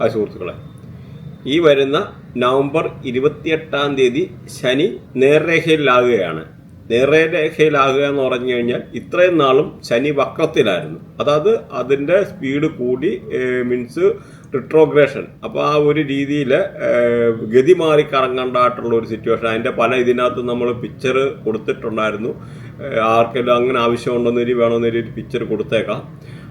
ആ സുഹൃത്തുക്കളെ. ഈ വരുന്ന നവംബർ ഇരുപത്തിയെട്ടാം തീയതി ശനി നേർരേഖയിലാകുകയാണ്. നേർരേഖയിലാകുക എന്ന് പറഞ്ഞു കഴിഞ്ഞാൽ ഇത്രയും നാളും ശനി വക്രത്തിലായിരുന്നു. അതായത് അതിന്റെ സ്പീഡ് കൂടി മീൻസ് റിട്രോഗ്രേഷൻ അപ്പോൾ ആ ഒരു രീതിയിൽ ഗതി മാറി കറങ്ങേണ്ടതായിട്ടുള്ള ഒരു സിറ്റുവേഷൻ അതിന്റെ പല ഇതിനകത്ത് നമ്മൾ പിക്ചർ കൊടുത്തിട്ടുണ്ടായിരുന്നു. ആർക്കെല്ലാം അങ്ങനെ ആവശ്യമുണ്ടെന്നൊരു വേണമെന്നൊരു പിക്ചർ കൊടുത്തേക്കാം.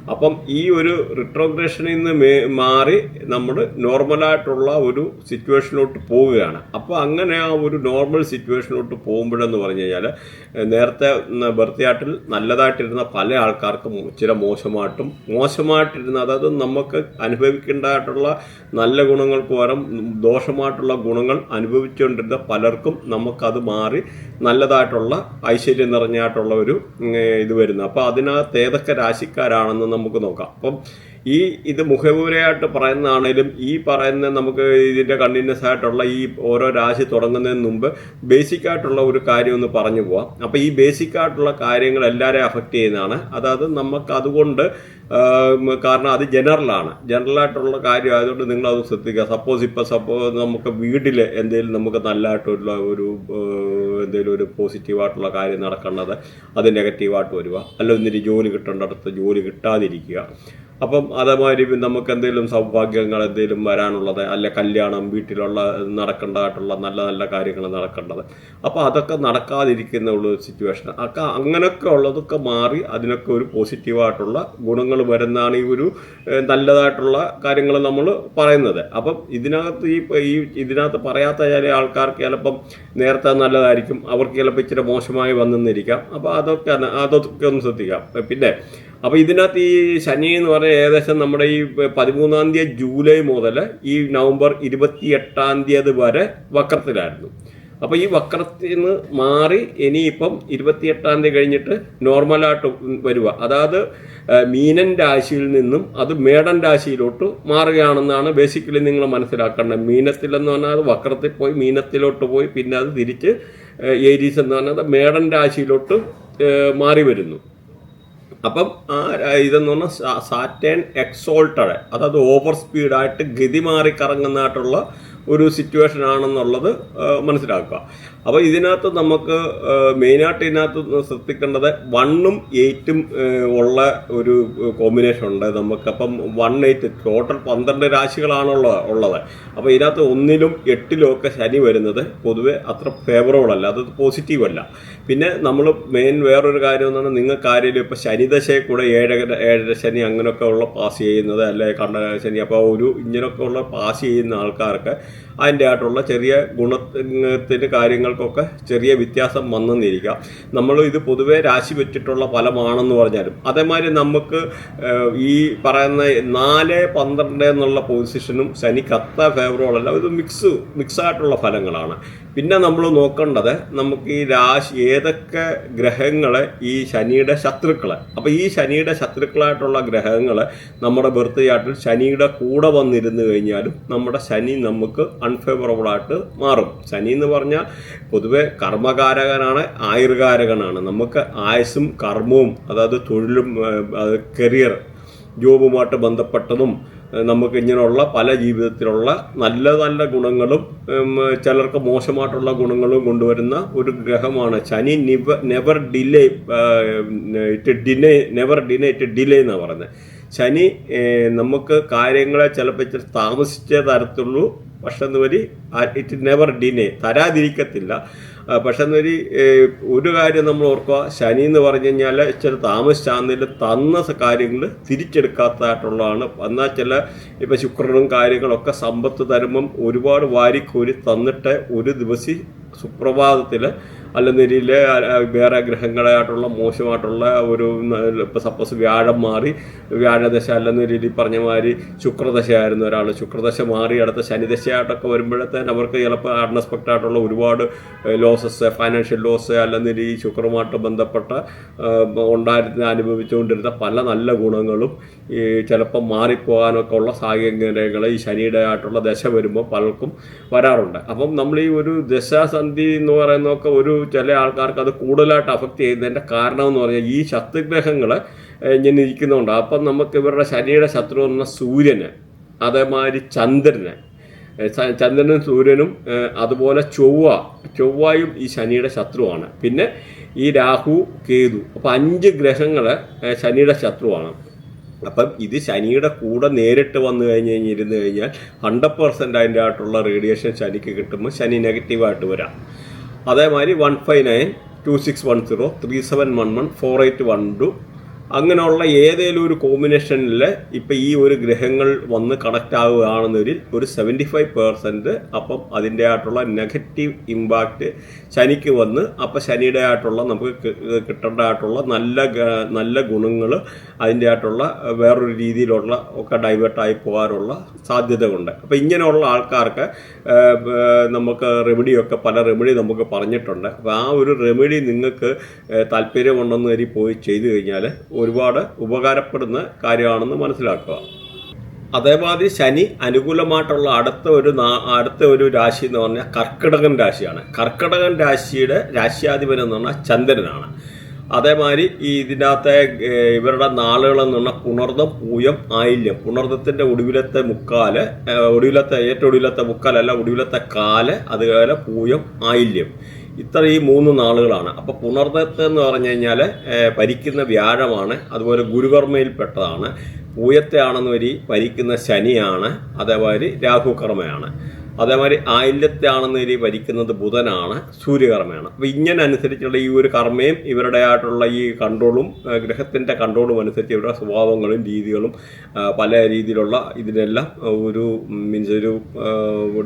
അപ്പം ഈ ഒരു റിട്രോഗ്രേഷനിൽ നിന്ന് മേ- മാറി നമ്മൾ നോർമലായിട്ടുള്ള ഒരു സിറ്റുവേഷനിലോട്ട് പോവുകയാണ്. അപ്പോൾ അങ്ങനെ ആ ഒരു നോർമൽ സിറ്റുവേഷനിലോട്ട് പോകുമ്പോഴെന്ന് പറഞ്ഞു കഴിഞ്ഞാൽ നേരത്തെ ബർത്തിയാട്ടിൽ നല്ലതായിട്ടിരുന്ന പല ആൾക്കാർക്കും ചില മോശമായിട്ടും മോശമായിട്ടിരുന്ന അതായത് നമുക്ക് അനുഭവിക്കേണ്ടതായിട്ടുള്ള നല്ല ഗുണങ്ങൾക്ക് പകരം ദോഷമായിട്ടുള്ള ഗുണങ്ങൾ അനുഭവിച്ചുകൊണ്ടിരുന്ന പലർക്കും നമുക്കത് മാറി നല്ലതായിട്ടുള്ള ഐശ്വര്യം നിറഞ്ഞായിട്ടുള്ള ഒരു ഇത് വരുന്നത് അപ്പോൾ അതിനകത്ത് ഏതൊക്കെ രാശിക്കാരാണെന്ന് നമുക്ക് നോക്കാം. അപ്പം ഈ ഇത് മുഖപുരയായിട്ട് പറയുന്നതാണേലും ഈ പറയുന്ന നമുക്ക് ഇതിന്റെ കണ്ടിന്യൂസ് ആയിട്ടുള്ള ഈ ഓരോ രാശി തുടങ്ങുന്നതിന് മുമ്പ് ബേസിക് ആയിട്ടുള്ള ഒരു കാര്യം ഒന്ന് പറഞ്ഞു പോവാം. അപ്പോൾ ഈ ബേസിക് ആയിട്ടുള്ള കാര്യങ്ങൾ എല്ലാവരെയും അഫക്റ്റ് ചെയ്യുന്നതാണ്. അതായത് നമുക്ക് അതുകൊണ്ട് കാരണം അത് ജനറലാണ്. ജനറലായിട്ടുള്ള കാര്യം ആയതുകൊണ്ട് നിങ്ങളത് ശ്രദ്ധിക്കുക. സപ്പോസ് ഇപ്പോൾ സപ്പോസ് നമുക്ക് വീട്ടിൽ എന്തെങ്കിലും നമുക്ക് നല്ലതായിട്ടുള്ള ഒരു എന്തെങ്കിലും ഒരു പോസിറ്റീവായിട്ടുള്ള കാര്യം നടക്കേണ്ടത് അത് നെഗറ്റീവായിട്ട് വരിക. അല്ല ഒന്നിരി ജോലി കിട്ടേണ്ടടുത്ത് ജോലി കിട്ടാതിരിക്കുക. അപ്പം അതേമാതിരി നമുക്ക് എന്തെങ്കിലും സൗഭാഗ്യങ്ങൾ എന്തെങ്കിലും വരാനുള്ളത് അല്ലെ കല്യാണം വീട്ടിലുള്ള നടക്കേണ്ടതായിട്ടുള്ള നല്ല നല്ല കാര്യങ്ങൾ നടക്കേണ്ടത്. അപ്പോൾ അതൊക്കെ നടക്കാതിരിക്കുന്ന ഉള്ള സിറ്റുവേഷൻ ഒക്കെ അങ്ങനെയൊക്കെ ഉള്ളതൊക്കെ മാറി അതിനൊക്കെ ഒരു പോസിറ്റീവായിട്ടുള്ള ഗുണങ്ങൾ വരുന്നതാണ് ഈ ഒരു നല്ലതായിട്ടുള്ള കാര്യങ്ങൾ നമ്മൾ പറയുന്നത്. അപ്പം ഇതിനകത്ത് ഈ ഈ ഇതിനകത്ത് പറയാത്ത ചില ആൾക്കാർക്ക് ചിലപ്പം നേരത്തെ നല്ലതായിരിക്കും. അവർക്ക് ചിലപ്പോൾ ഇച്ചിരി മോശമായി വന്നെന്നിരിക്കാം അപ്പോൾ അതൊക്കെ അതൊക്കെ ഒന്ന് ശ്രദ്ധിക്കാം. പിന്നെ അപ്പോൾ ഇതിനകത്ത് ഈ ശനി എന്ന് പറഞ്ഞാൽ ഏകദേശം നമ്മുടെ ഈ പതിമൂന്നാം തീയതി ജൂലൈ മുതൽ ഈ നവംബർ ഇരുപത്തി എട്ടാം തീയതി വരെ വക്രത്തിലായിരുന്നു. അപ്പോൾ ഈ വക്രത്തിൽ നിന്ന് മാറി ഇനിയിപ്പം ഇരുപത്തിയെട്ടാം തീയതി കഴിഞ്ഞിട്ട് നോർമലായിട്ട് വരിക അതായത് മീനൻ രാശിയിൽ നിന്നും അത് മേടൻ രാശിയിലോട്ട് മാറുകയാണെന്നാണ് ബേസിക്കലി നിങ്ങൾ മനസ്സിലാക്കേണ്ടത്. മീനത്തിലെന്ന് പറഞ്ഞാൽ അത് വക്രത്തിൽ പോയി മീനത്തിലോട്ട് പോയി പിന്നെ അത് തിരിച്ച് ഏരീസ് എന്ന് പറഞ്ഞാൽ മേടൻ രാശിയിലോട്ട് മാറി വരുന്നു. അപ്പം ഇതെന്ന് പറഞ്ഞാൽ സാറ്റേൺ എക്സോൾട്ടഡ് അതായത് ഓവർ സ്പീഡായിട്ട് ഗതി മാറി കറങ്ങുന്നതായിട്ടുള്ള ഒരു സിറ്റുവേഷൻ ആണെന്നുള്ളത് മനസ്സിലാക്കുക. അപ്പോൾ ഇതിനകത്ത് നമുക്ക് മെയിനായിട്ട് ഇതിനകത്ത് ശ്രദ്ധിക്കേണ്ടത് വണ്ണും എയ്റ്റും ഉള്ള ഒരു കോമ്പിനേഷൻ ഉണ്ട്. നമുക്ക് അപ്പം വൺ എയ്റ്റ് ടോട്ടൽ പന്ത്രണ്ട് രാശികളാണുള്ളത് ഉള്ളത്. അപ്പോൾ ഇതിനകത്ത് ഒന്നിലും എട്ടിലും ഒക്കെ ശനി വരുന്നത് പൊതുവെ അത്ര ഫേവറബിൾ അല്ല. അത് പോസിറ്റീവ് അല്ല. പിന്നെ നമ്മൾ മെയിൻ വേറൊരു കാര്യം എന്ന് പറഞ്ഞാൽ നിങ്ങൾക്ക് ആരെങ്കിലും ഇപ്പോൾ ശനിദശയെ കൂടെ ഏഴര ഏഴര ശനി അങ്ങനെയൊക്കെ ഉള്ള പാസ് ചെയ്യുന്നത് അല്ലെ കണ്ട ശനി അപ്പോൾ ഒരു ഇങ്ങനെയൊക്കെ ഉള്ള പാസ് ചെയ്യുന്ന ആൾക്കാർക്ക് അതിന്റെ ആയിട്ടുള്ള ചെറിയ ഗുണത്തിന് കാര്യങ്ങൾക്കൊക്കെ ചെറിയ വ്യത്യാസം വന്നെന്നിരിക്കാം. നമ്മൾ ഇത് പൊതുവേ രാശി വെച്ചിട്ടുള്ള ഫലമാണെന്ന് പറഞ്ഞാലും അതേമാതിരി നമുക്ക് ഈ പറയുന്ന നാല് പന്ത്രണ്ട് എന്നുള്ള പൊസിഷനും അത്ര ഫേവറബിൾ അല്ല. ഇത് മിക്സ് മിക്സായിട്ടുള്ള ഫലങ്ങളാണ്. പിന്നെ നമ്മൾ നോക്കേണ്ടത് നമുക്ക് ഈ രാശി ഏതൊക്കെ ഗ്രഹങ്ങളെ ഈ ശനിയുടെ ശത്രുക്കളെ. അപ്പോൾ ഈ ശനിയുടെ ശത്രുക്കളായിട്ടുള്ള ഗ്രഹങ്ങൾ നമ്മുടെ ബർത്ത് ചാർട്ടിൽ ശനിയുടെ കൂടെ വന്നിരുന്നു കഴിഞ്ഞാലും നമ്മുടെ ശനി നമുക്ക് അൺഫേവറബിൾ ആയിട്ട് മാറും. ശനി എന്ന് പറഞ്ഞാൽ പൊതുവെ കർമ്മകാരകനാണ് ആയുർകാരകനാണ്. നമുക്ക് ആയുസ്സും കർമ്മവും അതായത് തൊഴിലും കരിയർ ജോബുമായിട്ട് ബന്ധപ്പെട്ടതും നമുക്ക് ഇങ്ങനെയുള്ള പല ജീവിതത്തിലുള്ള നല്ല നല്ല ഗുണങ്ങളും ചിലർക്ക് മോശമായിട്ടുള്ള ഗുണങ്ങളും കൊണ്ടുവരുന്ന ഒരു ഗ്രഹമാണ് ശനി. നിവ never delay it delay never delay it delay എന്നാണ് പറയുന്നത്. ശനി നമുക്ക് കാര്യങ്ങളെ ചിലപ്പോൾ ഇച്ചിരി താമസിച്ചേ തരത്തുള്ളൂ. പക്ഷെ എന്നുവരി ഇറ്റ് നെവർ ഡിനേ തരാതിരിക്കത്തില്ല. ആ, പക്ഷെ എന്നൊരു ഏഹ്, ഒരു കാര്യം നമ്മൾ ഓർക്കുക ശനി എന്ന് പറഞ്ഞു കഴിഞ്ഞാൽ ചില താമസിച്ചാന്നിൽ തന്ന കാര്യങ്ങൾ തിരിച്ചെടുക്കാത്തതായിട്ടുള്ളതാണ്. എന്നാൽ ചില ഇപ്പം ശുക്രനും കാര്യങ്ങളൊക്കെ സമ്പത്ത് തരുമ്പം ഒരുപാട് വാരിക്കോരി തന്നിട്ട് ഒരു ദിവസം സുപ്രഭാതത്തിൽ അല്ലെന്നിരിയിൽ വേറെ ഗ്രഹങ്ങളായിട്ടുള്ള മോശമായിട്ടുള്ള ഒരു ഇപ്പം സപ്പോസ് വ്യാഴം മാറി വ്യാഴദശ അല്ലെന്ന രീതിയിൽ പറഞ്ഞ മാതിരി ശുക്രദശയായിരുന്നു ഒരാൾ ശുക്രദശ മാറി അടുത്ത ശനിദശയായിട്ടൊക്കെ വരുമ്പോഴത്തേന് അവർക്ക് ചിലപ്പോൾ അൺഎക്സ്പെക്റ്റ് ആയിട്ടുള്ള ഒരുപാട് ലോസസ് ഫൈനാൻഷ്യൽ ലോസ് അല്ലെന്ന ഈ ശുക്രമായിട്ട് ബന്ധപ്പെട്ട ഉണ്ടായിരുന്ന അനുഭവിച്ചുകൊണ്ടിരുന്ന പല നല്ല ഗുണങ്ങളും ഈ ചിലപ്പോൾ മാറിപ്പോകാനൊക്കെ ഉള്ള സാഹചര്യങ്ങൾ ഈ ശനിയുടെ ആയിട്ടുള്ള ദശ വരുമ്പോൾ പലർക്കും വരാറുണ്ട്. അപ്പം നമ്മൾ ഈ ഒരു ദശാസന്ധി എന്ന് പറയുന്നതൊക്കെ ഒരു ചില ആൾക്കാർക്ക് അത് കൂടുതലായിട്ട് അഫക്റ്റ് ചെയ്യുന്നതിന്റെ കാരണം എന്ന് പറഞ്ഞാൽ ഈ ശത്രുഗ്രഹങ്ങൾ ഇങ്ങനെ ഇരിക്കുന്നുണ്ട് അപ്പം നമുക്ക് ഇവരുടെ ശനിയുടെ ശത്രു എന്ന് സൂര്യന് അതേമാതിരി ചന്ദ്രന് ചന്ദ്രനും സൂര്യനും അതുപോലെ ചൊവ്വ. ചൊവ്വയും ഈ ശനിയുടെ ശത്രുവാണ്. പിന്നെ ഈ രാഹു കേതു. അപ്പം അഞ്ച് ഗ്രഹങ്ങൾ ശനിയുടെ ശത്രുവാണ്. അപ്പം ഇത് ശനിയുടെ കൂടെ നേരിട്ട് വന്നു കഴിഞ്ഞ് കഴിഞ്ഞ് ഇരുന്ന് കഴിഞ്ഞാൽ ഹൺഡ്രഡ് പെർസെന്റ് അതിന്റെ ആയിട്ടുള്ള റേഡിയേഷൻ ശനിക്ക് കിട്ടുമ്പോൾ ശനി നെഗറ്റീവായിട്ട് വരാം. അതേമാതിരി one five nine two six one zero three seven one one four eight one two അങ്ങനെയുള്ള ഏതെങ്കിലും ഒരു കോമ്പിനേഷനിൽ ഇപ്പം ഈ ഒരു ഗ്രഹങ്ങൾ വന്ന് കണക്റ്റ് ആവുകയാണെന്നൊരു ഒരു സെവന്റി ഫൈവ് പേഴ്സന്റ് അപ്പം അതിന്റെ ആയിട്ടുള്ള നെഗറ്റീവ് ഇമ്പാക്റ്റ് ശനിക്ക് വന്ന് അപ്പം ശനിയുടെ ആയിട്ടുള്ള നമുക്ക് കിട്ടേണ്ട ആയിട്ടുള്ള നല്ല നല്ല ഗുണങ്ങൾ അതിന്റെ ആയിട്ടുള്ള വേറൊരു രീതിയിലുള്ള ഒക്കെ ഡൈവേർട്ടായി പോകാനുള്ള സാധ്യതകളുണ്ട്. അപ്പം ഇങ്ങനെയുള്ള ആൾക്കാർക്ക് നമുക്ക് റെമഡിയൊക്കെ പല റെമഡി നമുക്ക് പറഞ്ഞിട്ടുണ്ട്. അപ്പോൾ ആ ഒരു റെമഡി നിങ്ങൾക്ക് താല്പര്യമുണ്ടെന്ന് വരി പോയി ചെയ്തു കഴിഞ്ഞാൽ ഒരുപാട് ഉപകാരപ്പെടുന്ന കാര്യമാണെന്ന് മനസ്സിലാക്കുക. അതേമാതിരി ശനി അനുകൂലമായിട്ടുള്ള അടുത്ത ഒരു അടുത്ത ഒരു രാശി എന്ന് പറഞ്ഞാൽ കർക്കിടകൻ രാശിയാണ്. കർക്കിടകൻ രാശിയുടെ രാശ്യാധിപൻ എന്ന് പറഞ്ഞാൽ ചന്ദ്രനാണ്. അതേമാതിരി ഈ ഇതിനകത്തെ ഇവരുടെ നാളുകളെന്ന് പറഞ്ഞാൽ പുണർദം പൂയം ആയില്യം. പുണർദത്തിന്റെ ഒടുവിലത്തെ മുക്കാൽ ഒടുവിലത്തെ ഏറ്റവും ഒടുവിലത്തെ മുക്കാലല്ല ഒടുവിലത്തെ കാൽ അതുപോലെ പൂയം ആയില്യം. ഇത്ര ഈ മൂന്ന് നാളുകളാണ്. അപ്പൊ പുണർദത്ത് എന്ന് പറഞ്ഞു കഴിഞ്ഞാൽ ഭരിക്കുന്ന വ്യാഴമാണ് അതുപോലെ ഗുരുകർമ്മയിൽപ്പെട്ടതാണ് പൂയത്തെ ആണെന്ന് വരി ഭരിക്കുന്ന ശനിയാണ് അതേപോലെ രാഹു കർമ്മയാണ് അതേമാതിരി ആയില്യത്തെ രീതി ഭരിക്കുന്നത് ബുധനാണ് സൂര്യകർമ്മയാണ്. അപ്പോൾ ഇങ്ങനെ അനുസരിച്ചുള്ള ഈ ഒരു കർമ്മയും ഇവരുടെ ആയിട്ടുള്ള ഈ കൺട്രോളും ഗ്രഹത്തിന്റെ കൺട്രോളും അനുസരിച്ച് ഇവരുടെ സ്വഭാവങ്ങളും രീതികളും പല രീതിയിലുള്ള ഇതിനെല്ലാം ഒരു മീൻസ് ഒരു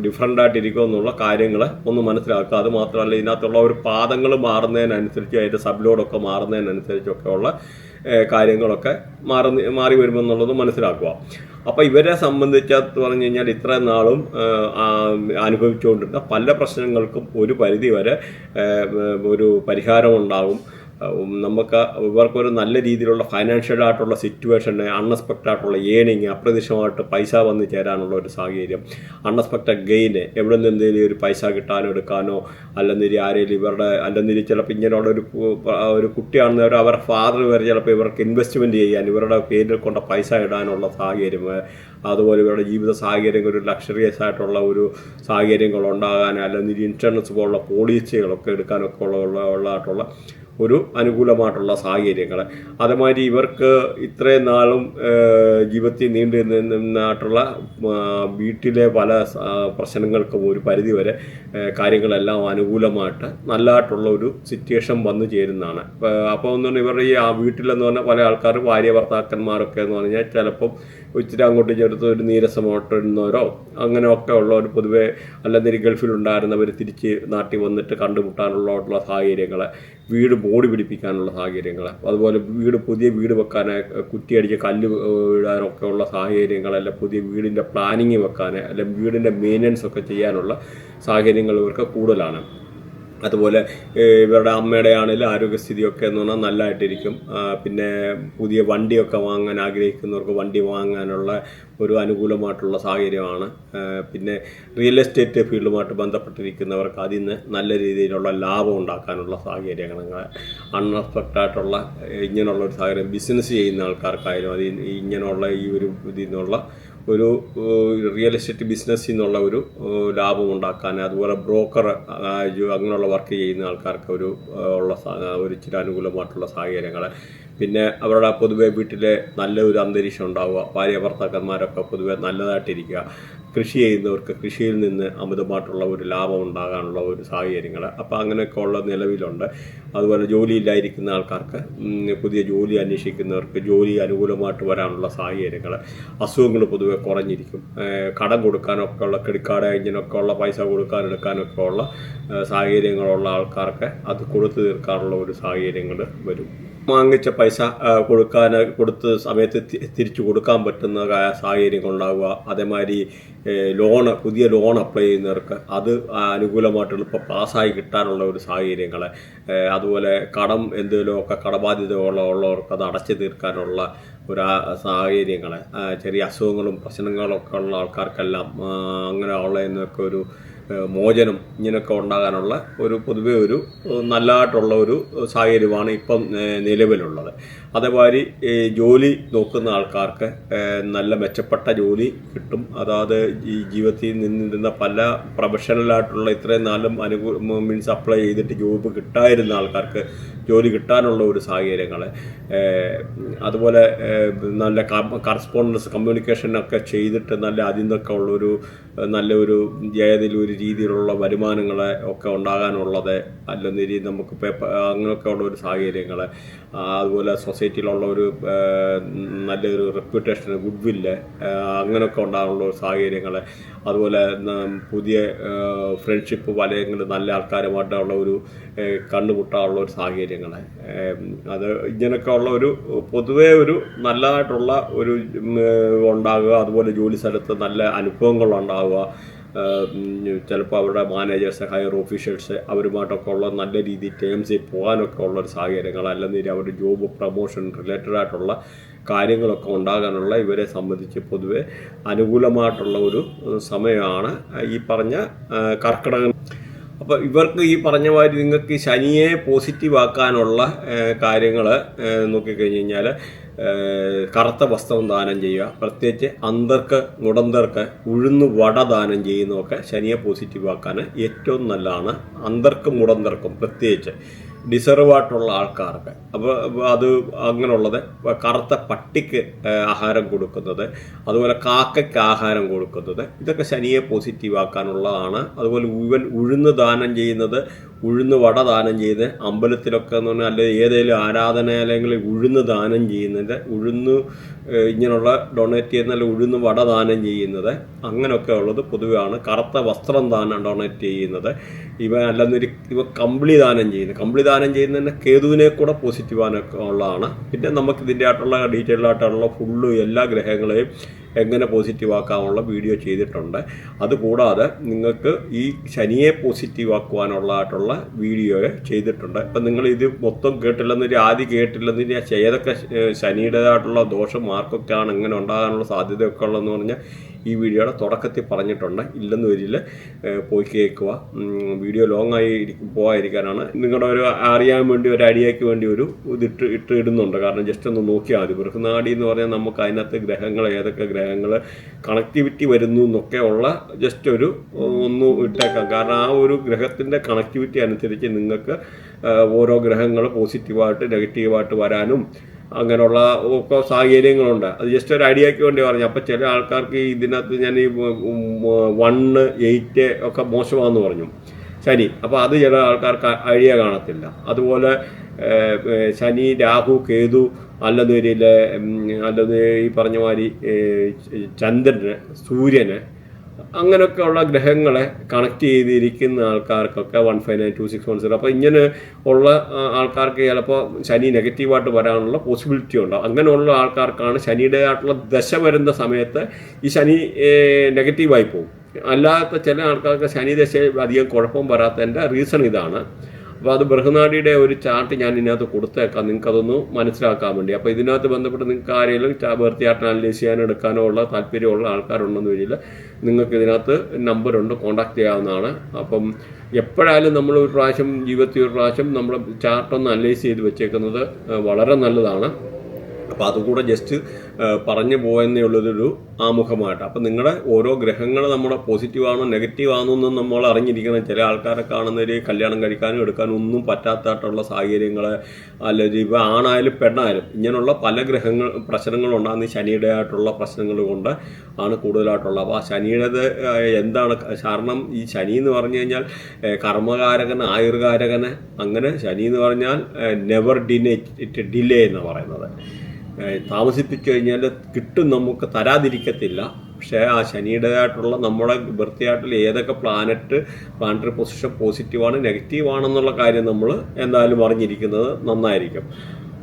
ഡിഫറെന്റ് ആയിട്ടിരിക്കും എന്നുള്ള കാര്യങ്ങൾ ഒന്ന് മനസ്സിലാക്കുക. അത് മാത്രമല്ല ഇതിനകത്തുള്ള ഒരു പാദങ്ങൾ മാറുന്നതിനനുസരിച്ച് അതിന്റെ സബ്ലോഡൊക്കെ മാറുന്നതിനനുസരിച്ചൊക്കെ ഉള്ള ഏഹ് കാര്യങ്ങളൊക്കെ മാറി മാറി വരുമെന്നുള്ളത് മനസ്സിലാക്കുക. അപ്പോൾ ഇവരെ സംബന്ധിച്ച് പറഞ്ഞു കഴിഞ്ഞാൽ ഇത്രയും നാളും അനുഭവിച്ചുകൊണ്ടിരുന്ന പല പ്രശ്നങ്ങൾക്കും ഒരു പരിധി വരെ ഒരു പരിഹാരം ഉണ്ടാകും ഉം, നമുക്ക് ഇവർക്കൊരു നല്ല രീതിയിലുള്ള ഫൈനാൻഷ്യൽ ആയിട്ടുള്ള സിറ്റുവേഷന് അൺഎക്സ്പെക്റ്റഡ് ആയിട്ടുള്ള ഏണിങ് അപ്രതീക്ഷിതമായിട്ട് പൈസ വന്നു ചേരാനുള്ള ഒരു സാഹചര്യം. അൺഎക്സ്പെക്റ്റഡ് ഗെയിന് എവിടെ നിന്ന് എന്തെങ്കിലും ഒരു പൈസ കിട്ടാനോ എടുക്കാനോ അല്ലെന്നിരി ആരെങ്കിലും ഇവരുടെ അല്ലെന്നിരി ചിലപ്പോൾ ഇങ്ങനെയുള്ള ഒരു ഒരു കുട്ടിയാണെന്ന് അവരുടെ ഫാദർ വരെ ചിലപ്പോൾ ഇവർക്ക് ഇൻവെസ്റ്റ്മെന്റ് ചെയ്യാൻ ഇവരുടെ പേരിൽ കൊണ്ട പൈസ ഇടാനുള്ള സാഹചര്യം അതുപോലെ ഇവരുടെ ജീവിത സാഹചര്യങ്ങൾ ഒരു ലക്ഷറിയസ് ആയിട്ടുള്ള ഒരു സാഹചര്യങ്ങൾ ഉണ്ടാകാൻ അല്ലെങ്കിൽ ഇൻഷുറൻസ് പോലുള്ള പോളിസികളൊക്കെ എടുക്കാനൊക്കെ ഉള്ള ഉള്ളതായിട്ടുള്ള ഒരു അനുകൂലമായിട്ടുള്ള സാഹചര്യങ്ങൾ അതേമാതിരി ഇവർക്ക് ഇത്രയും നാളും ജീവിതത്തിൽ നീണ്ടു നിന്നായിട്ടുള്ള വീട്ടിലെ പല പ്രശ്നങ്ങൾക്കും ഒരു പരിധിവരെ കാര്യങ്ങളെല്ലാം അനുകൂലമായിട്ട് നല്ലതായിട്ടുള്ള ഒരു സിറ്റുവേഷൻ വന്നു ചേരുന്നതാണ്. അപ്പോൾ എന്ന് പറഞ്ഞാൽ ഇവരുടെ ഈ ആ വീട്ടിലെന്ന് പറഞ്ഞാൽ പല ആൾക്കാർ ഭാര്യ ഭർത്താക്കന്മാരൊക്കെ എന്ന് പറഞ്ഞാൽ ചിലപ്പം ഇച്ചിരി അങ്ങോട്ടും ചേർത്ത് ഒരു നീരസമായിട്ടിരുന്നവരോ അങ്ങനെയൊക്കെ ഉള്ളവർ പൊതുവേ അല്ലെങ്കിൽ ഗൾഫിലുണ്ടായിരുന്നവർ തിരിച്ച് നാട്ടിൽ വന്നിട്ട് കണ്ടുമുട്ടാനുള്ള സാഹചര്യങ്ങൾ വീട് മോടി പിടിപ്പിക്കാനുള്ള സാഹചര്യങ്ങൾ അതുപോലെ വീട് പുതിയ വീട് വെക്കാൻ കുറ്റിയടിച്ച് കല്ല് ഇടാനൊക്കെ ഉള്ള സാഹചര്യങ്ങൾ അല്ല പുതിയ വീടിന്റെ പ്ലാനിങ് വെക്കാൻ അല്ലെങ്കിൽ വീടിന്റെ മെയിന്റനൻസ് ഒക്കെ ചെയ്യാനുള്ള സാഹചര്യങ്ങൾ ഇവർക്ക് കൂടുതലാണ്. അതുപോലെ ഇവരുടെ അമ്മയുടെ ആണെങ്കിലും ആരോഗ്യസ്ഥിതിയൊക്കെ എന്ന് പറഞ്ഞാൽ നല്ലതായിട്ടിരിക്കും. പിന്നെ പുതിയ വണ്ടിയൊക്കെ വാങ്ങാൻ ആഗ്രഹിക്കുന്നവർക്ക് വണ്ടി വാങ്ങാനുള്ള ഒരു അനുകൂലമായിട്ടുള്ള സാഹചര്യമാണ്. പിന്നെ റിയൽ എസ്റ്റേറ്റ് ഫീൽഡുമായിട്ട് ബന്ധപ്പെട്ടിരിക്കുന്നവർക്ക് അതിൽ നിന്ന് നല്ല രീതിയിലുള്ള ലാഭം ഉണ്ടാക്കാനുള്ള സാഹചര്യങ്ങൾ അൺഎക്സ്പെക്റ്റഡ് ആയിട്ടുള്ള ഇങ്ങനെയുള്ള ഒരു സാഹചര്യം ബിസിനസ് ചെയ്യുന്ന ആൾക്കാർക്കായാലും അത് ഇങ്ങനെയുള്ള ഈ ഒരു ഇതിൽ നിന്നുള്ള ഒരു റിയൽ എസ്റ്റേറ്റ് ബിസിനസ്സിൽ നിന്നുള്ള ഒരു ലാഭം ഉണ്ടാക്കാൻ അതുപോലെ ബ്രോക്കർ അങ്ങനെയുള്ള വർക്ക് ചെയ്യുന്ന ആൾക്കാർക്ക് ഒരു ഉള്ള ഒരു ഇച്ചിരി അനുകൂലമായിട്ടുള്ള സാഹചര്യങ്ങൾ പിന്നെ അവരുടെ പൊതുവെ വീട്ടിലെ നല്ലൊരു അന്തരീക്ഷം ഉണ്ടാവുക ഭാര്യ ഭർത്താക്കന്മാരൊക്കെ പൊതുവെ നല്ലതായിട്ടിരിക്കുക. കൃഷി ചെയ്യുന്നവർക്ക് കൃഷിയിൽ നിന്ന് അമിതമായിട്ടുള്ള ഒരു ലാഭം ഉണ്ടാകാനുള്ള ഒരു സാഹചര്യങ്ങൾ അപ്പോൾ അങ്ങനെയൊക്കെ ഉള്ള നിലവിലുണ്ട്. അതുപോലെ ജോലിയില്ലായിരിക്കുന്ന ആൾക്കാർക്ക് പുതിയ ജോലി അന്വേഷിക്കുന്നവർക്ക് ജോലി അനുകൂലമായിട്ട് വരാനുള്ള സാഹചര്യങ്ങൾ അസുഖങ്ങൾ പൊതുവെ കുറഞ്ഞിരിക്കും. കടം കൊടുക്കാനൊക്കെ ഉള്ള ക്രെഡിറ്റ് കാർഡ് ഇങ്ങനെയൊക്കെ ഉള്ള പൈസ കൊടുക്കാൻ എടുക്കാനൊക്കെ ഉള്ള സാഹചര്യങ്ങളുള്ള ആൾക്കാർക്ക് അത് കൊടുത്തു തീർക്കാനുള്ള ഒരു സാഹചര്യങ്ങൾ വരും. വാങ്ങിച്ച പൈസ കൊടുക്കാൻ കൊടുത്ത് സമയത്ത് തിരിച്ചു കൊടുക്കാൻ പറ്റുന്ന സാഹചര്യങ്ങൾ ഉണ്ടാവുക അതേമാതിരി ലോണ് പുതിയ ലോൺ അപ്ലൈ ചെയ്യുന്നവർക്ക് അത് അനുകൂലമായിട്ടുള്ള അനുകൂലമായിട്ട് എളുപ്പം പാസ്സായി കിട്ടാനുള്ള ഒരു സാഹചര്യങ്ങൾ അതുപോലെ കടം എന്തെങ്കിലുമൊക്കെ കടബാധ്യതയുള്ള ഉള്ളവർക്ക് അത് അടച്ചു തീർക്കാനുള്ള ഒരു സാഹചര്യങ്ങൾ ചെറിയ അസുഖങ്ങളും പ്രശ്നങ്ങളൊക്കെ ഉള്ള ആൾക്കാർക്കെല്ലാം അങ്ങനെ അങ്ങനെ ഉള്ളതിനൊക്കെ ഒരു മോചനം ഇങ്ങനെയൊക്കെ ഉണ്ടാകാനുള്ള ഒരു പൊതുവെ ഒരു നല്ലതായിട്ടുള്ള ഒരു സാഹചര്യമാണ് ഇപ്പം നിലവിലുള്ളത്. അതേമാതിരി ജോലി നോക്കുന്ന ആൾക്കാർക്ക് നല്ല മെച്ചപ്പെട്ട ജോലി കിട്ടും. അതായത് ഈ ജീവിതത്തിൽ നിന്നിരുന്ന പല പ്രൊഫഷണലായിട്ടുള്ള ഇത്രയും നാളും അനുകൂല മീൻസ് അപ്ലൈ ചെയ്തിട്ട് ജോബ് കിട്ടാതിരുന്ന ആൾക്കാർക്ക് ജോലി കിട്ടാനുള്ള ഒരു സാഹചര്യങ്ങൾ അതുപോലെ നല്ല കറസ്പോണ്ടൻസ് കമ്മ്യൂണിക്കേഷനൊക്കെ ചെയ്തിട്ട് നല്ല അതിൽ ഉള്ളൊരു നല്ലൊരു ഏതെങ്കിലും ഒരു രീതിയിലുള്ള വരുമാനങ്ങളെ ഒക്കെ ഉണ്ടാകാനുള്ളത് അല്ലെന്ന നമുക്ക് അങ്ങനെയൊക്കെ ഉള്ള ഒരു സാഹചര്യങ്ങൾ അതുപോലെ സൊസൈറ്റിയിലുള്ള ഒരു നല്ലൊരു റെപ്യൂട്ടേഷൻ ഗുഡ് വില്ല് അങ്ങനെയൊക്കെ ഉണ്ടാകാനുള്ള സാഹചര്യങ്ങൾ അതുപോലെ പുതിയ ഫ്രണ്ട്ഷിപ്പ് വലയങ്ങൾ നല്ല ആൾക്കാരുമായിട്ടുള്ള ഒരു കണ്ണുമുട്ടാനുള്ള ഒരു സാഹചര്യങ്ങൾ അത് ഇങ്ങനെയൊക്കെ ഉള്ള ഒരു പൊതുവേ ഒരു നല്ലതായിട്ടുള്ള ഒരു ഉണ്ടാകുക അതുപോലെ ജോലി സ്ഥലത്ത് നല്ല അനുഭവങ്ങൾ ഉണ്ടാകുക ചിലപ്പോൾ അവരുടെ മാനേജേഴ്സ് ഹയർ ഓഫീഷ്യൽസ് അവരുമായിട്ടൊക്കെ ഉള്ള നല്ല രീതിയിൽ ടേംസിൽ പോകാനൊക്കെ ഉള്ള ഒരു സാഹചര്യങ്ങൾ അല്ലെങ്കിൽ അവരുടെ ജോബ് പ്രൊമോഷൻ റിലേറ്റഡ് ആയിട്ടുള്ള കാര്യങ്ങളൊക്കെ ഉണ്ടാകാനുള്ള ഇവരെ സംബന്ധിച്ച് പൊതുവെ അനുകൂലമായിട്ടുള്ള ഒരു സമയമാണ് ഈ പറഞ്ഞ കർക്കിടക. അപ്പോൾ ഇവർക്ക് ഈ പറഞ്ഞ മാതിരി നിങ്ങൾക്ക് ശനിയെ പോസിറ്റീവ് ആക്കാനുള്ള കാര്യങ്ങൾ നോക്കിക്കഴിഞ്ഞ് കഴിഞ്ഞാൽ കറുത്ത വസ്ത്രം ദാനം ചെയ്യുക. പ്രത്യേകിച്ച് അന്തർക്ക് മുടന്തർക്ക് ഉഴുന്ന് വട ദാനം ചെയ്യുന്നതൊക്കെ ശനിയെ പോസിറ്റീവ് ആക്കാൻ ഏറ്റവും നല്ലതാണ്. അന്തർക്കും മുടന്തർക്കും പ്രത്യേകിച്ച് ഡിസർവായിട്ടുള്ള ആൾക്കാർക്ക്. അപ്പോൾ അത് അങ്ങനെയുള്ളത്. കറുത്ത പട്ടിക്ക് ആഹാരം കൊടുക്കുന്നത്. അതുപോലെ കാക്കയ്ക്ക് ആഹാരം കൊടുക്കുന്നത്. ഇതൊക്കെ ശനിയെ പോസിറ്റീവാക്കാനുള്ളതാണ് അതുപോലെ ഉഴുന്ന് ദാനം ചെയ്യുന്നത് ഉഴുന്ന് വട ദാനം ചെയ്ത് അമ്പലത്തിലൊക്കെ എന്ന് പറഞ്ഞാൽ അല്ലെങ്കിൽ ഏതെങ്കിലും ആരാധനാലയങ്ങളിൽ ഉഴുന്ന് ദാനം ചെയ്യുന്നത് ഉഴുന്ന് ഇങ്ങനെയുള്ള ഡൊണേറ്റ് ചെയ്യുന്ന അല്ലെങ്കിൽ ഉഴുന്ന് വട ദാനം ചെയ്യുന്നത് അങ്ങനെയൊക്കെ ഉള്ളത് പൊതുവെയാണ്. കറുത്ത വസ്ത്രം ദാനം ഡൊണേറ്റ് ചെയ്യുന്നത്. ഇവ അല്ലെന്നൊരു ഇവ കമ്പിളി ദാനം ചെയ്യുന്നത്. കമ്പിളി ദാനം ചെയ്യുന്നതിന് കേതുവിനെ കൂടെ പോസിറ്റീവ് ആണ് ഉള്ളതാണ്. പിന്നെ നമുക്ക് ഇതിന്റെ ആയിട്ടുള്ള ഡീറ്റെയിൽ ആയിട്ടുള്ള ഫുള്ള് എല്ലാ ഗ്രഹങ്ങളെയും എങ്ങനെ പോസിറ്റീവ് ആക്കാനുള്ള വീഡിയോ ചെയ്തിട്ടുണ്ട്. അതുകൂടാതെ നിങ്ങൾക്ക് ഈ ശനിയെ പോസിറ്റീവ് ആക്കുവാനുള്ളതായിട്ടുള്ള വീഡിയോ ചെയ്തിട്ടുണ്ട്. അപ്പം നിങ്ങൾ ഇത് മൊത്തം കേട്ടില്ലെന്നൊരു ആദ്യം കേട്ടില്ലെന്നൊരു ഏതൊക്കെ ശനിയുടേതായിട്ടുള്ള ദോഷം മാർക്കൊക്കെയാണ് എങ്ങനെ ഉണ്ടാകാനുള്ള സാധ്യതയൊക്കെ ഉള്ളതെന്ന് പറഞ്ഞാൽ ഈ വീഡിയോയുടെ തുടക്കത്തിൽ പറഞ്ഞിട്ടുണ്ട്. ഇല്ലെന്ന് വരില്ല. പോയി കേൾക്കുക. വീഡിയോ ലോങ് ആയി പോകാതിരിക്കാനാണ് നിങ്ങളുടെ ഒരു അറിയാൻ വേണ്ടി ഒരു ഐഡിയയ്ക്ക് വേണ്ടി ഒരു ഇതിട്ട് ഇട്ട് ഇടുന്നുണ്ട്. കാരണം ജസ്റ്റ് ഒന്ന് നോക്കിയാൽ മതി. ബൃഹനാടി എന്ന് പറഞ്ഞാൽ നമുക്ക് അതിനകത്ത് ഗ്രഹങ്ങൾ ഏതൊക്കെ ഗ്രഹങ്ങൾ കണക്ടിവിറ്റി വരുന്നു എന്നൊക്കെ ഉള്ള ജസ്റ്റ് ഒരു ഒന്ന് ഇട്ടേക്കാം. കാരണം ആ ഒരു ഗ്രഹത്തിന്റെ കണക്ടിവിറ്റി അനുസരിച്ച് നിങ്ങൾക്ക് ഓരോ ഗ്രഹങ്ങൾ പോസിറ്റീവായിട്ട് നെഗറ്റീവായിട്ട് വരാനും അങ്ങനെയുള്ള ഒക്കെ സാഹചര്യങ്ങളുണ്ട്. അത് ജസ്റ്റ് ഒരു ഐഡിയയ്ക്ക് വേണ്ടി പറഞ്ഞു. അപ്പോൾ ചില ആൾക്കാർക്ക് ഇതിനകത്ത് ഞാൻ ഈ വണ്ണ് എയ്റ്റ് ഒക്കെ മോശമാണെന്ന് പറഞ്ഞു. ശനി അപ്പോൾ അത് ചില ആൾക്കാർക്ക് ഐഡിയ കാണത്തില്ല. അതുപോലെ ശനി രാഹു കേതു അല്ലെന്നൊരു അല്ലെന്ന് ഈ പറഞ്ഞ മാതിരി ചന്ദ്രന് സൂര്യന് അങ്ങനെയൊക്കെ ഉള്ള ഗ്രഹങ്ങളെ കണക്ട് ചെയ്തിരിക്കുന്ന ആൾക്കാർക്കൊക്കെ one five nine two six one zero അപ്പോൾ ഇങ്ങനെ ഉള്ള ആൾക്കാർക്ക് ചിലപ്പോൾ ശനി നെഗറ്റീവായിട്ട് വരാനുള്ള പോസിബിലിറ്റി ഉണ്ടാവും അങ്ങനെയുള്ള ആൾക്കാർക്കാണ് ശനിയുടെ ആയിട്ടുള്ള ദശ വരുന്ന സമയത്ത് ഈ ശനി നെഗറ്റീവായി പോകും. അല്ലാത്ത ചില ആൾക്കാർക്ക് ശനി ദശ അധികം കുഴപ്പം വരാത്തതിന്റെ റീസൺ ഇതാണ്. അപ്പോൾ അത് ബൃഹനാടിയുടെ ഒരു ചാർട്ട് ഞാൻ ഇതിനകത്ത് കൊടുത്തേക്കാം. നിങ്ങൾക്ക് അതൊന്ന് മനസ്സിലാക്കാൻ വേണ്ടി. അപ്പോൾ ഇതിനകത്ത് ബന്ധപ്പെട്ട് നിങ്ങൾക്ക് ആരെങ്കിലും വൃത്തിയായിട്ട് അനലൈസ് ചെയ്യാനോ എടുക്കാനോ ഉള്ള താല്പര്യമുള്ള ആൾക്കാരുണ്ടെന്ന് വരില്ല. നിങ്ങൾക്ക് ഇതിനകത്ത് നമ്പറുണ്ട് കോൺടാക്ട് ചെയ്യാവുന്നതാണ്. അപ്പം എപ്പോഴായാലും നമ്മൾ ഒരു പ്രാവശ്യം ജീവിതത്തിൽ ഒരു പ്രാവശ്യം നമ്മൾ ചാർട്ടൊന്ന് അനലൈസ് ചെയ്ത് വെച്ചേക്കുന്നത് വളരെ നല്ലതാണ്. അപ്പോൾ അതുകൂടെ ജസ്റ്റ് പറഞ്ഞു പോയെന്നേ ഉള്ളതൊരു ആമുഖമായിട്ട്. അപ്പം നിങ്ങളുടെ ഓരോ ഗ്രഹങ്ങൾ നമ്മുടെ പോസിറ്റീവ് ആണോ നെഗറ്റീവ് ആണോ എന്നും നമ്മൾ അറിഞ്ഞിരിക്കണം. ചില ആൾക്കാരെ കാണുന്നവർ കല്യാണം കഴിക്കാനും എടുക്കാനും ഒന്നും പറ്റാത്തതായിട്ടുള്ള സാഹചര്യങ്ങൾ അല്ലെങ്കിൽ ഇപ്പോൾ ആണായാലും പെണ്ണായാലും ഇങ്ങനെയുള്ള പല ഗ്രഹങ്ങൾ പ്രശ്നങ്ങളുണ്ടാകുന്ന ശനിയുടെ ആയിട്ടുള്ള പ്രശ്നങ്ങൾ കൊണ്ട് ആണ് കൂടുതലായിട്ടുള്ളത്. അപ്പോൾ ആ ശനിയുടേത് എന്താണ് കാരണം? ഈ ശനി എന്ന് പറഞ്ഞു കഴിഞ്ഞാൽ കർമ്മകാരകന് ആയുർകാരകന് അങ്ങനെ ശനി എന്ന് പറഞ്ഞാൽ നെവർ ഡിനേറ്റ് ഇറ്റ് ഡിലേ എന്ന് പറയുന്നത്. താമസിപ്പിച്ചു കഴിഞ്ഞാൽ കിട്ടും നമുക്ക് തരാതിരിക്കത്തില്ല. പക്ഷേ ആ ശനിയുടേതായിട്ടുള്ള നമ്മുടെ വൃത്തിയായിട്ടുള്ള ഏതൊക്കെ പ്ലാനറ്റ് പ്ലാനറ്ററി പൊസിഷൻ പോസിറ്റീവാണ് നെഗറ്റീവാണെന്നുള്ള കാര്യം നമ്മൾ എന്തായാലും അറിഞ്ഞിരിക്കുന്നത് നന്നായിരിക്കും.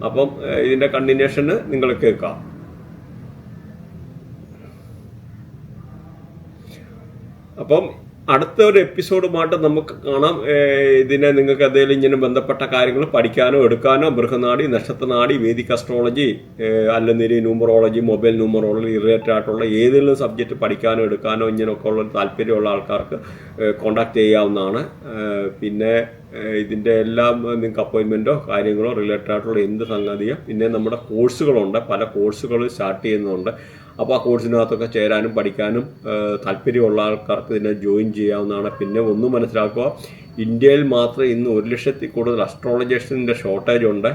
അപ്പം ഇതിന്റെ കണ്ടിന്യൂഷന് നിങ്ങൾ കേൾക്കാം. അപ്പം അടുത്ത ഒരു എപ്പിസോഡുമായിട്ട് നമുക്ക് കാണാം. ഇതിനെ നിങ്ങൾക്ക് എന്തെങ്കിലും ഇങ്ങനെ ബന്ധപ്പെട്ട കാര്യങ്ങൾ പഠിക്കാനോ എടുക്കാനോ ബൃഹനാടി നക്ഷത്രനാടി വേദിക് അസ്ട്രോളജി അല്ലെന്നിരി ന്യൂമറോളജി മൊബൈൽ ന്യൂമറോളജി റിലേറ്റഡ് ആയിട്ടുള്ള ഏതെങ്കിലും സബ്ജക്റ്റ് പഠിക്കാനോ എടുക്കാനോ ഇങ്ങനെയൊക്കെ ഉള്ള താല്പര്യമുള്ള ആൾക്കാർക്ക് കോണ്ടാക്ട് ചെയ്യാവുന്നതാണ്. പിന്നെ ഇതിന്റെ എല്ലാം നിങ്ങൾക്ക് അപ്പോയിൻമെന്റോ കാര്യങ്ങളോ റിലേറ്റഡ് ആയിട്ടുള്ള എന്ത് സംഗതിയോ പിന്നെ നമ്മുടെ കോഴ്സുകളുണ്ട് പല കോഴ്സുകൾ സ്റ്റാർട്ട് ചെയ്യുന്നുണ്ട്. അപ്പോൾ ആ കോഴ്സിനകത്തൊക്കെ ചേരാനും പഠിക്കാനും താല്പര്യമുള്ള ആൾക്കാർക്ക് ഇതിനെ ജോയിൻ ചെയ്യാവുന്നതാണ്. പിന്നെ ഒന്ന് മനസ്സിലാക്കുക ഇന്ത്യയിൽ മാത്രം ഇന്ന് ഒരു ലക്ഷത്തിൽ കൂടുതൽ അസ്ട്രോളജേഴ്സിന്റെ ഷോർട്ടേജ് ഉണ്ട്.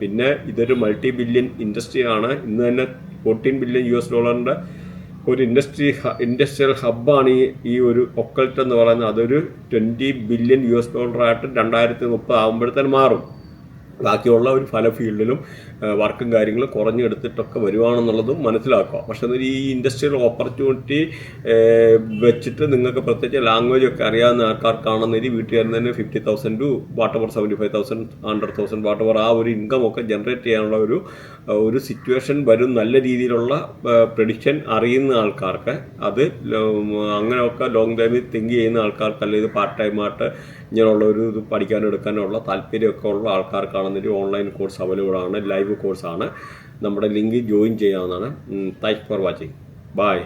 പിന്നെ ഇതൊരു മൾട്ടി ബില്യൺ ഇൻഡസ്ട്രിയാണ് ഇന്ന് തന്നെ ഫോർട്ടീൻ ബില്യൺ യു എസ് ഡോളറിന്റെ ഒരു ഇൻഡസ്ട്രി ഇൻഡസ്ട്രിയൽ ഹബ്ബാണ് ഈ ഈ ഒരു ഒക്കൽട്ട് എന്ന് പറയുന്നത്. അതൊരു ട്വന്റി ബില്യൺ യു എസ് ഡോളറായിട്ട് രണ്ടായിരത്തി മുപ്പത് ആകുമ്പോഴത്തേന് മാറും. ബാക്കിയുള്ള ഒരു പല ഫീൽഡിലും വർക്കും കാര്യങ്ങളും കുറഞ്ഞെടുത്തിട്ടൊക്കെ വരുവാണെന്നുള്ളതും മനസ്സിലാക്കുക പക്ഷെ എന്നാൽ ഈ ഇൻഡസ്ട്രിയൽ ഓപ്പർച്യൂണിറ്റി വെച്ചിട്ട് നിങ്ങൾക്ക് പ്രത്യേകിച്ച് ലാംഗ്വേജ് ഒക്കെ അറിയാവുന്ന ആൾക്കാർക്കാണെന്നൊരു വീട്ടുകാരിൽ തന്നെ fifty thousand to whatever seventy five thousand hundred thousand what ആ ഒരു ഇൻകം ഒക്കെ ജനറേറ്റ് ചെയ്യാനുള്ള ഒരു ഒരു സിറ്റുവേഷൻ വരും നല്ല രീതിയിലുള്ള പ്രഡിക്ഷൻ അറിയുന്ന ആൾക്കാർക്ക്. അത് അങ്ങനെയൊക്കെ ലോങ് ടൈമിൽ തിങ്ക് ചെയ്യുന്ന ആൾക്കാർക്ക് അല്ലെങ്കിൽ പാർട്ട് ടൈമായിട്ട് ഇങ്ങനെയുള്ള ഒരു ഇത് പഠിക്കാനും എടുക്കാനുള്ള താല്പര്യമൊക്കെ ഉള്ള ആൾക്കാർക്കാണെന്നൊരു ഓൺലൈൻ കോഴ്സ് അവൈലബിൾ ആണ് ലൈവ് കോഴ്സാണ് നമ്മുടെ ലിങ്ക് ജോയിൻ ചെയ്യാവുന്നതാണ്. Thanks for watching bye